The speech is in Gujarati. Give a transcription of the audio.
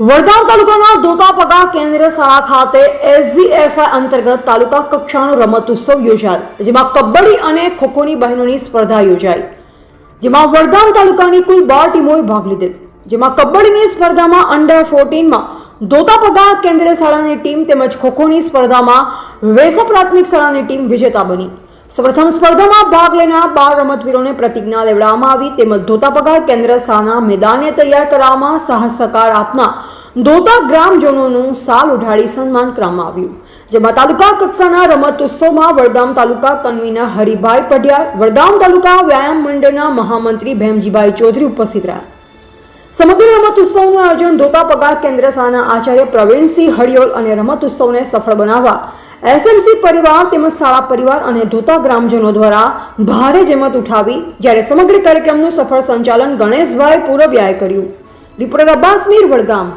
વડગામ તાલુકાના દોતાપગા કેન્દ્ર શાળા ખાતે એસજીએફઆઈ અંતર્ગત તાલુકા કક્ષાનો રમત ઉત્સવ યોજાયો, જેમાં કબડ્ડી અને ખોખોની બહેનોની સ્પર્ધા યોજાઈ. જેમાં વડગામ તાલુકાની કુલ બાર ટીમોએ ભાગ લીધેલ. જેમાં કબડ્ડીની સ્પર્ધામાં અંડર ફોર્ટીનમાં દોતાપગા કેન્દ્રીય શાળાની ટીમ તેમજ ખોખોની સ્પર્ધામાં વેસા પ્રાથમિક શાળાની ટીમ વિજેતા બની. સૌપ્રથમ સ્પર્ધામાં ભાગ લેનાર બાર રમતવીરોને પ્રતિજ્ઞા લેવડાવવામાં આવી. તેમજ ધોતાપગા કેન્દ્ર સાના મેદાને તૈયાર કરવામાં સાહસકાર આપનાર ધોતા ગ્રામજનોનું સાલ ઉઢાડી સન્માન કરવામાં આવ્યું. જેમાં તાલુકા કક્ષાના રમત ઉત્સવમાં વડગામ તાલુકા કન્વીનર હરિભાઈ પઢિયાર, વડગામ તાલુકા વ્યાયામ મંડળના મહામંત્રી ભેમજીભાઈ ચૌધરી ઉપસ્થિત રહ્યા. સમગ્ર રમત ઉત્સવનું આયોજન ધોતા પગાર કેન્દ્ર સાના આચાર્ય પ્રવીણસિંહ હળિયોલ અને રમત ઉત્સવને સફળ બનાવવા એસએમસી પરિવાર તેમજ શાળા પરિવાર અને ધોતા ગ્રામજનો દ્વારા ભારે જહેમત ઉઠાવી જ્યારે સમગ્ર કાર્યક્રમનું સફળ સંચાલન ગણેશભાઈ પૂરબિયાએ કર્યું. રિપોર્ટર અબ્બાસ વડગામ